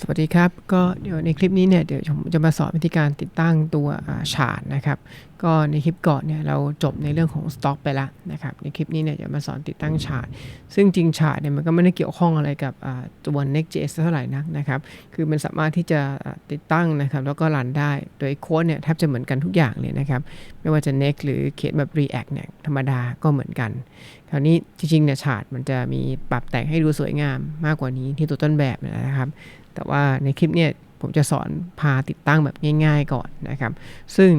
สวัสดีครับ ก็เดี๋ยวในคลิปนี้เนี่ยเดี๋ยวผมจะมาสอนวิธีการติดตั้งตัวชาร์ตนะครับ ก็ในคลิปก่อนเนี่ยเราจบในเรื่องของสต็อกไปแล้วนะครับ ในคลิปนี้เนี่ยจะมาสอนติดตั้งชาร์ตซึ่งจริงชาร์ตเนี่ยมันก็ไม่ได้เกี่ยวข้องอะไรกับตัว Next.js เท่าไหร่นักนะครับ คือมันสามารถที่จะติดตั้งนะครับ แล้วก็รันได้ โดยโค้ดเนี่ยแทบจะเหมือนกันทุกอย่างเลยนะครับ ไม่ว่าจะ Next หรือเขียนแบบ React เนี่ยธรรมดาก็เหมือนกัน คราวนี้จริงๆเนี่ยชาร์ตมันจะมีปรับแต่งให้ดูสวยงามมากกว่านี้ที่ตัวต้นแบบนะครับ แต่ว่าในคลิปเนี่ยผมจะสอนพาติดตั้งแบบง่ายๆก่อนนะครับ ซึ่ง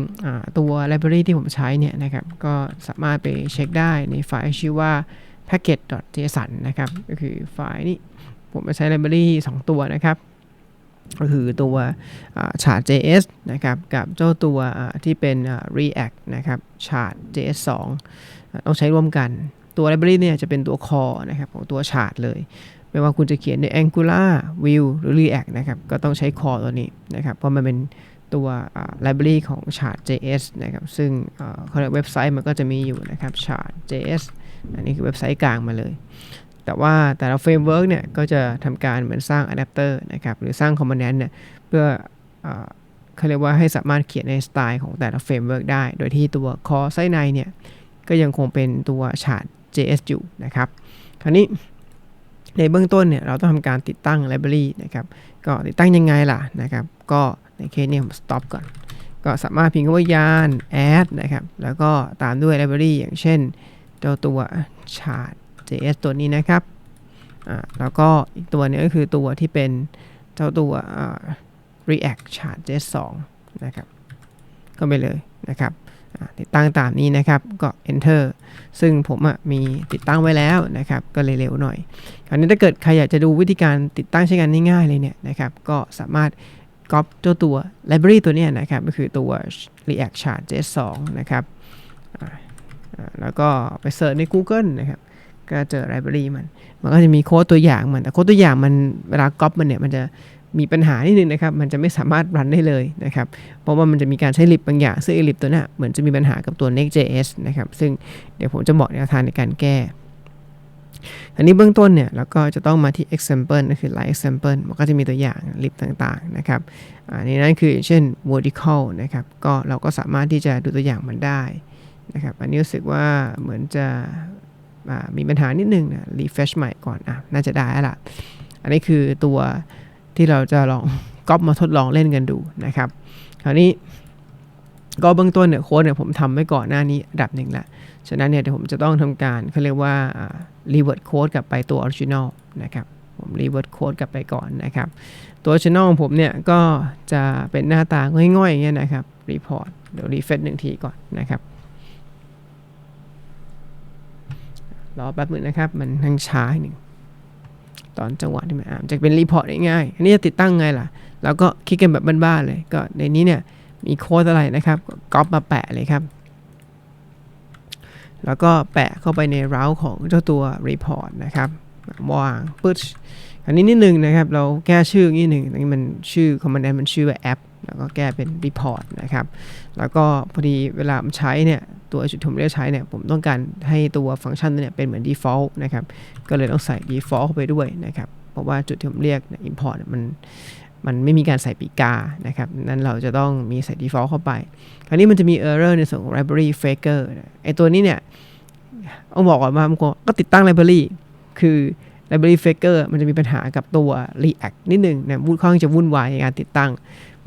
ตัว library ที่ผมใช้เนี่ยนะครับ ก็สามารถไปเช็คได้ในไฟล์ชื่อว่า package.json นะครับ ก็คือไฟล์นี้ ผมจะใช้ library 2 ตัวนะครับ ก็คือตัว chart.js นะครับ กับเจ้าตัวที่เป็น react นะครับ chart.js 2 ต้องใช้ร่วมกัน ตัว library เนี่ยจะเป็นตัว core นะครับของตัว chart เลย ไม่ว่าคุณจะเขียนใน Angular Vue หรือ React นะครับ ก็ต้องใช้ core ตัวนี้นะครับ เพราะมันเป็นตัว library ของ Chart.js นะครับ ซึ่งเขาเรียกเว็บไซต์มันก็จะมีอยู่นะครับ Chart.js อันนี้คือเว็บไซต์กลางมาเลย แต่ว่าแต่ละเฟรมเวิร์กเนี่ย ก็จะทำการเหมือนสร้างอะแดปเตอร์นะครับ หรือสร้างคอมโพเนนต์เนี่ย เพื่อเขาเรียกว่าให้สามารถเขียนในสไตล์ของแต่ละเฟรมเวิร์กได้ โดยที่ตัว core ไส้ในเนี่ย ก็ยังคงเป็นตัว Chart.js อยู่นะครับ คราวนี้ ในเบื้องต้นเนี่ยเราต้องทำการติดตั้งไลบรารีนะครับก็ติดตั้งยังไงล่ะนะครับก็ในเคสนี้ผม stop ก่อน ก็สามารถพิมพ์คำว่ายาน add นะครับแล้วก็ตามด้วยไลบรารีอย่างเช่นเจ้าตัว chart js ตัวนี้นะครับอ่าแล้วก็อีกตัวนึงก็คือตัวที่เป็นเจ้าตัว react chart js 2นะครับก็ไปเลยนะครับ ติดตั้งตามนี้นะครับก็ enter ซึ่งผมมีติดตั้งไว้แล้วนะครับก็เลยเร็วหน่อยคราวนี้ถ้าเกิดใครอยากจะดูวิธีการติดตั้งใช้งานง่ายๆเลยเนี่ยนะครับก็สามารถก๊อปเจ้าตัว library ตัวนี้นะครับก็คือตัว react chart js 2นะครับแล้วก็ไปเสิร์ชใน Google นะครับก็เจอ library มัน มันก็จะมีโค้ดตัวอย่างมัน แต่โค้ดตัวอย่างมันเวลาก๊อปมันเนี่ยมันจะ มีปัญหานิดนึงนะครับ มันจะไม่สามารถรันได้เลยนะครับ เพราะว่ามันจะมีการใช้ลิบบางอย่าง ซึ่งลิบตัวนี้เหมือนจะมีปัญหากับตัว Next.js นะครับ ซึ่งเดี๋ยวผมจะบอกแนวทางในการแก้อันนี้เบื้องต้นเนี่ยเราก็จะต้องมาที่ example ก็คือ live example มันก็จะมีตัวอย่างลิบต่างๆนะครับอันนี้นั่นคือเช่น vertical นะครับ ก็เราก็สามารถที่จะดูตัวอย่างมันได้นะครับ อันนี้รู้สึกว่าเหมือนจะมีปัญหานิดนึงนะ refresh ใหม่ก่อนอะน่าจะได้ละอันนี้คือตัว ที่เราจะลองก๊อปมาทดลองเล่นกันดูนะครับ คราวนี้ก็เบื้องต้นเนี่ยโค้ดเนี่ยผมทำไว้ก่อนหน้านี้ดับหนึ่งละฉะนั้นเนี่ยเดี๋ยวผมจะต้องทำการเขาเรียกว่ารีเวิร์ดโค้ดกลับไปตัวออริจินอลนะครับผมรีเวิร์ดโค้ดกลับไปก่อนนะครับ ตัวออริจินอลของผมเนี่ยก็จะเป็นหน้าตาง่อยๆอย่างเงี้ยนะครับรีพอร์ตเดี๋ยวรีเฟซหนึ่งทีก่อนนะครับ รอแป๊บนึงนะครับ มันทั้งช้าหนึ่ง ตอนจังหวะที่มันอ่านจะเป็นรีพอร์ตง่ายๆอันนี้จะติดตั้งไงล่ะ แล้วก็คิดกันแบบบ้านๆเลย ก็ในนี้เนี่ยมีโค้ดอะไรนะครับก๊อปมาแปะเลยครับ แล้วก็แปะเข้าไปในเราของเจ้าตัวรีพอร์ตนะครับวางปึ๊ดอันนี้นิดนึงนะครับ เราแก้ชื่อนิดหนึ่งอันนี้มันชื่อคอมมานด์มันชื่อว่าแอป แล้วก็แก้เป็น report นะครับ แล้วก็พอดีเวลาใช้เนี่ย ตัวจุดที่ผมเรียกใช้เนี่ย ผมต้องการให้ตัวฟังก์ชันเนี่ยเป็นเหมือน default นะครับ ก็เลยต้องใส่ default เข้าไปด้วยนะครับ เพราะว่าจุดที่ผมเรียก import มันมันไม่มีการใส่ปีกา นะครับ นั้นเราจะต้องมีใส่ default เข้าไป คราวนี้มันจะมี error ในส่วนของ library faker ไอตัวนี้เนี่ยต้องบอกก่อนว่ามันก็ติดตั้ง library คือ library faker มันจะมีปัญหากับตัว react นิดนึงนะวุ่นค่อนข้างจะวุ่นวายในการติดตั้ง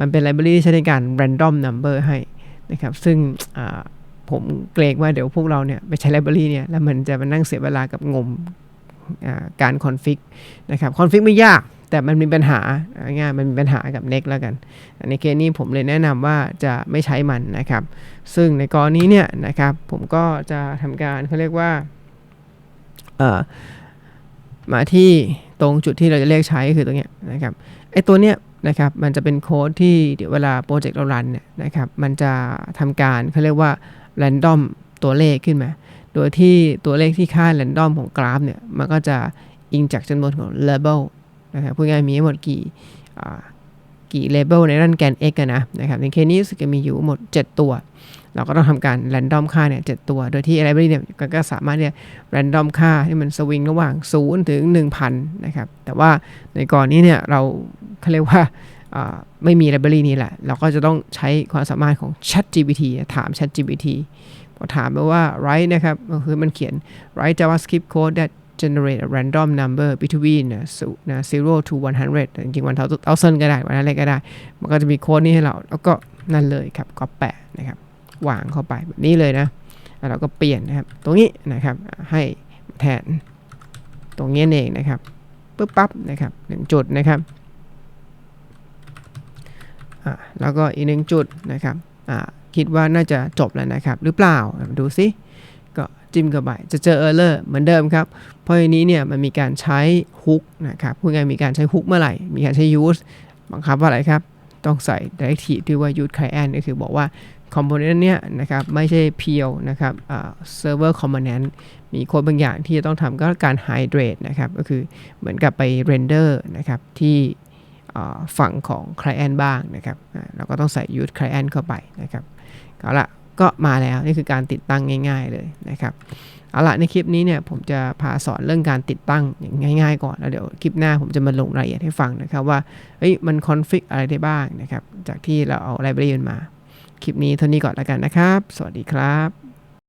มันเป็น library ที่ใช้ในการ random number ให้นะครับ ซึ่งผมเกรงว่าเดี๋ยวพวกเราเนี่ยไปใช้ library เนี่ยแล้วมันจะมานั่งเสียเวลากับงมการคอนฟิกนะครับคอนฟิกไม่ยากแต่มันมีปัญหาง่ายมันมีปัญหากับ Next แล้วกันในเคสนี้ผมเลยแนะนำว่าจะไม่ใช้มันนะครับ ซึ่งในกรณีเนี่ยนะครับผมก็จะทำการเขาเรียกว่ามาที่ตรงจุดที่เราจะเรียกใช้คือตรงเนี้ยนะครับไอตัวเนี้ย นะครับมันจะเป็นโค้ดที่เดี๋ยวเวลาโปรเจกต์เรารันเนี่ยนะครับมันจะทำการเขาเรียกว่า random ตัวเลขขึ้นมา โดยที่ตัวเลขที่ค่า random ของกราฟเนี่ยมันก็จะอิงจากจำนวนของ label นะครับพูดง่ายมีทั้งหมดกี่กี่เลเบลในด้านแกน x กันนะนะครับในเคสนี้สึกมีอยู่หมด 7 ตัว เราก็ต้องทำการแรนดอมค่าเนี่ยเตัว โดยที่ library เนี่ยก็สามารถเนี่ยแรนดอมค่าที่มันสวิงระหว่าง 0 ถึง 1,000 นะครับ แต่ว่าในก่อนนี้เนี่ยเรา เขาเรียกว่าไม่มี library นี้แหละ เราก็จะต้องใช้ความสามารถของ Chat GPT ถาม Chat GPT พอถามไปว่า write นะครับก็คือมันเขียน write JavaScript code that generate a random number between นะนะ zero to 100 จริงๆวันเท่าเท่าเซนก็ได้ วันอะไรก็ได้ มันก็จะมีโค้ดนี้ให้เรา แล้วก็นั่นเลยครับก็แปะนะครับ วางเข้าไปแบบนี้เลยนะแล้วเราก็เปลี่ยนนะครับ ตรงนี้นะครับ ให้แทน ตรงนี้เองนะครับปึ๊บปั๊บนะครับหนึ่งจุดนะครับ อ่าแล้วก็อีกหนึ่งจุดนะครับอ่าคิดว่าน่าจะจบแล้วนะครับ หรือเปล่าดูซิก็จิ้มเข้าไปจะเจอเออร์เลอร์เหมือนเดิมครับ เพราะอันนี้เนี่ยมันมีการใช้ฮุกนะครับพูดง่ายมีการใช้ฮุกเมื่อไหร่ มีการใช้ use บังคับว่าอะไรครับ ต้องใส่ directive ที่ว่า use client ก็คือบอกว่า component เนี้ยนะครับไม่ใช่เพียวนะครับ server component มีโค้ดบางอย่างที่จะต้องทำก็การ hydrate นะครับ ก็คือเหมือนกับไป render นะครับที่ ฝั่งของ client บ้างนะครับเราก็ต้องใส่ use client เข้าไปนะครับเอาละก็มาแล้วนี่คือการติดตั้งง่าย ๆเลยนะครับเอาละในคลิปนี้เนี่ยผมจะพาสอนเรื่องการติดตั้งอย่างง่าย ๆ ก่อนแล้วเดี๋ยวคลิปหน้าผมจะมาลงรายละเอียดให้ฟังนะครับว่าเฮ้ยมันคอนฟิกอะไรได้บ้างนะครับจากที่เราเอาไลบรารีมา คลิปนี้เท่านี้ก่อนแล้วกันนะครับ สวัสดีครับ